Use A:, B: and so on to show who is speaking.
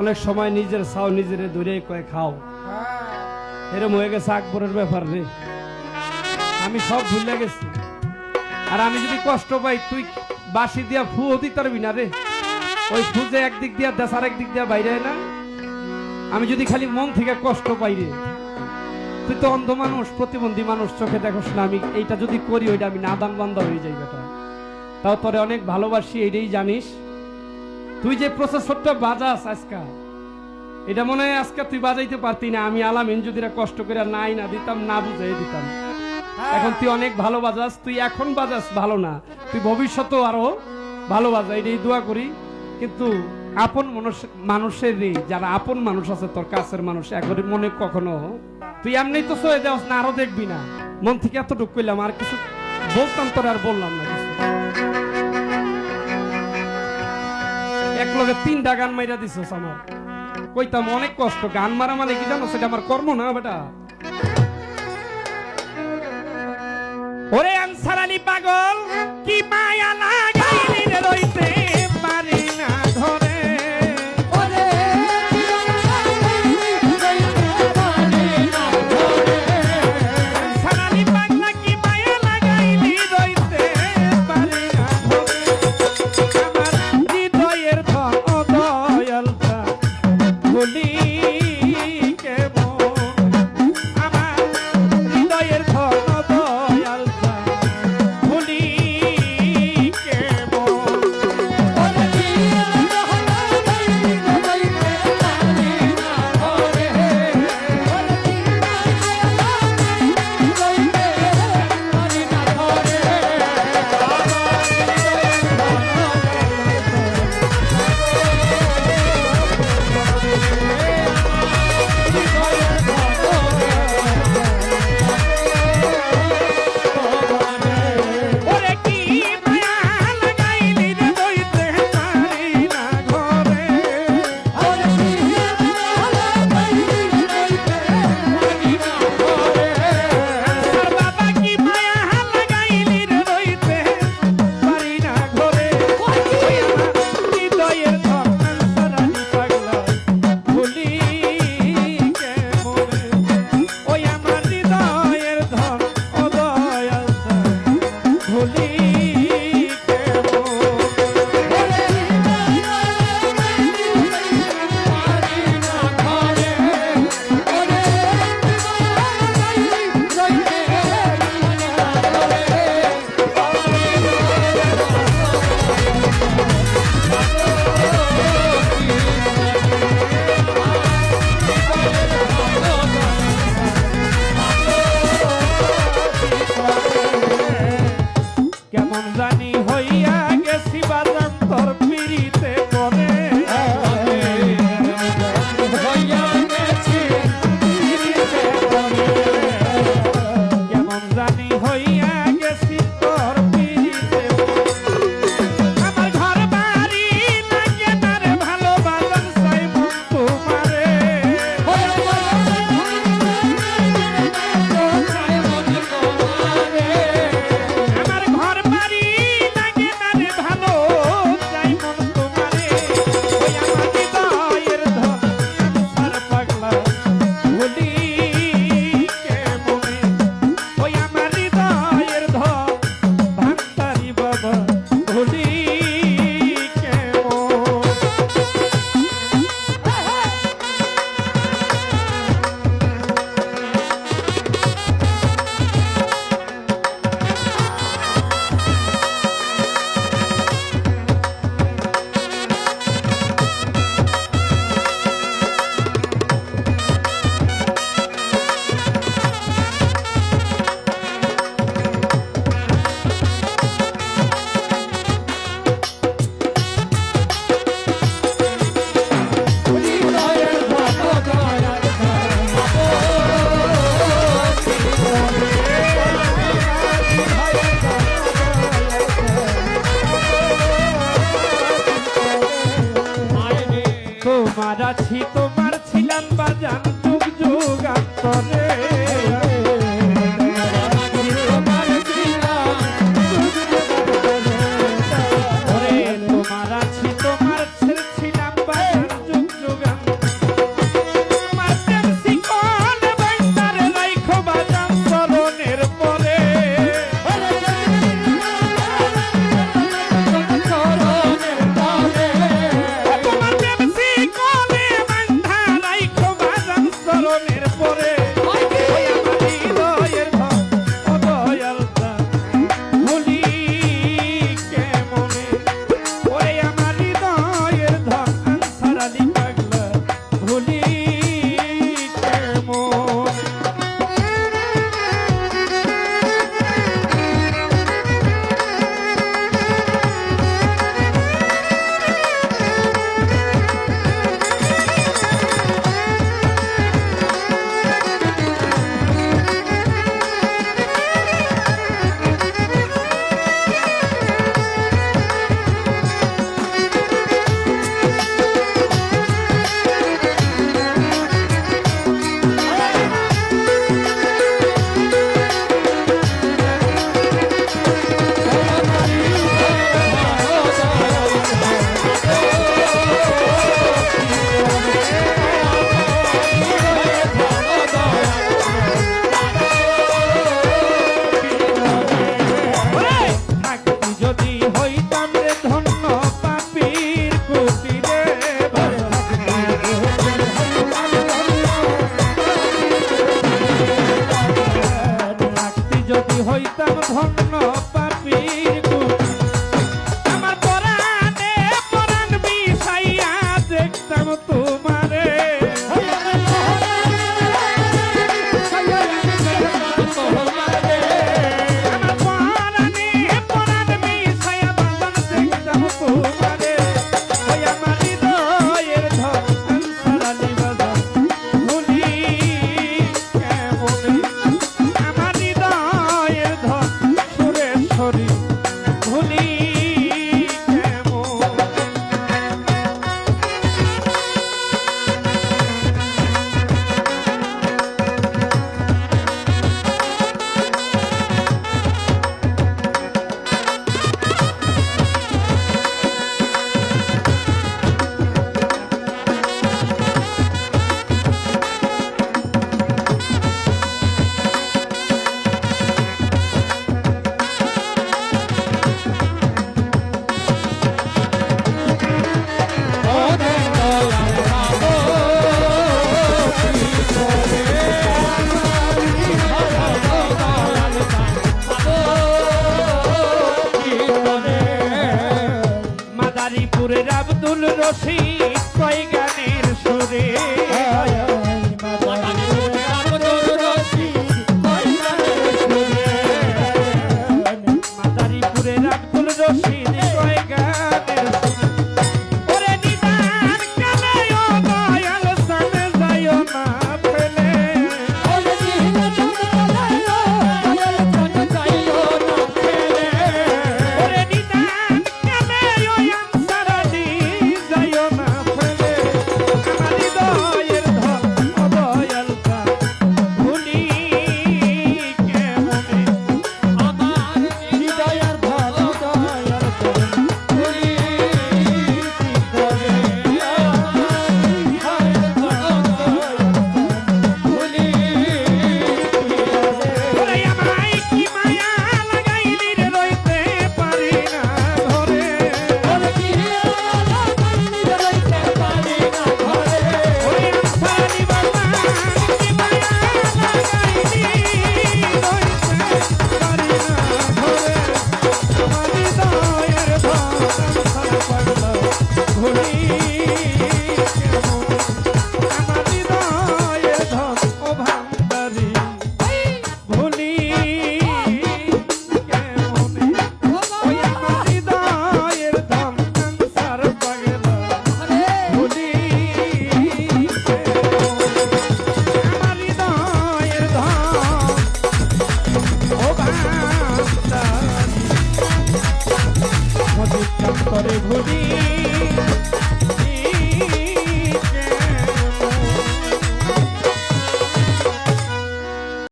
A: অনেক সময় নিজের চাও নিজের ধরে কয়ে খাও। এরম হয়ে গেছে আকবরের ব্যাপার রে। আমি সব ভুলে গেছি। আর আমি যদি কষ্ট পাই তুই বাসি দিয়া ফু হতি পারবি না রে। ওই ফু যে একদিক দিয়া দেশ আর একদিক দিয়া বাইরে হয় না। আমি যদি খালি মন থেকে কষ্ট পাই রে। তুই তো অন্ধ মানুষ প্রতিবন্ধী মানুষ চোখে দেখোস না। আমি এইটা যদি করি ওইটা আমি নাদান বান্দা হয়ে যাই বেটা। তাও তোরে অনেক ভালোবাসি এইটাই জানিস। তুই যে প্রসেসরটা বাজাস আজকা এটা মনে হয় আজকে তুই বাজাইতে পারতি না। আমি আলামিন যদি কষ্ট করে নাই না দিতাম না বুঝাই দিতাম। এখন তুই অনেক ভালো বাজাস তুই এখন বাজাস ভালো না। তুই ভবিষ্যতেও আরও ভালো বাজা এটাই দোয়া করি। কিন্তু আপন মানুষ মানুষের যারা আপন মানুষ আছে তোর কাছের মানুষ একবারে মনে কখনো। তুই এমনি তো সয়ে যাস না আরও দেখবি না। মন থেকে এতটুকু করলাম আর কিছু বলতাম তোর আর বললাম না। কিছু লগে তিনটা গান মাইরা দিছ আমার কইতাম অনেক কষ্ট, গান মারা মানে কি জানো? সেটা আমার কর্ম না, বেটা। ওরে আনসার আলী পাগল, কি কেমন জানি Dios sí.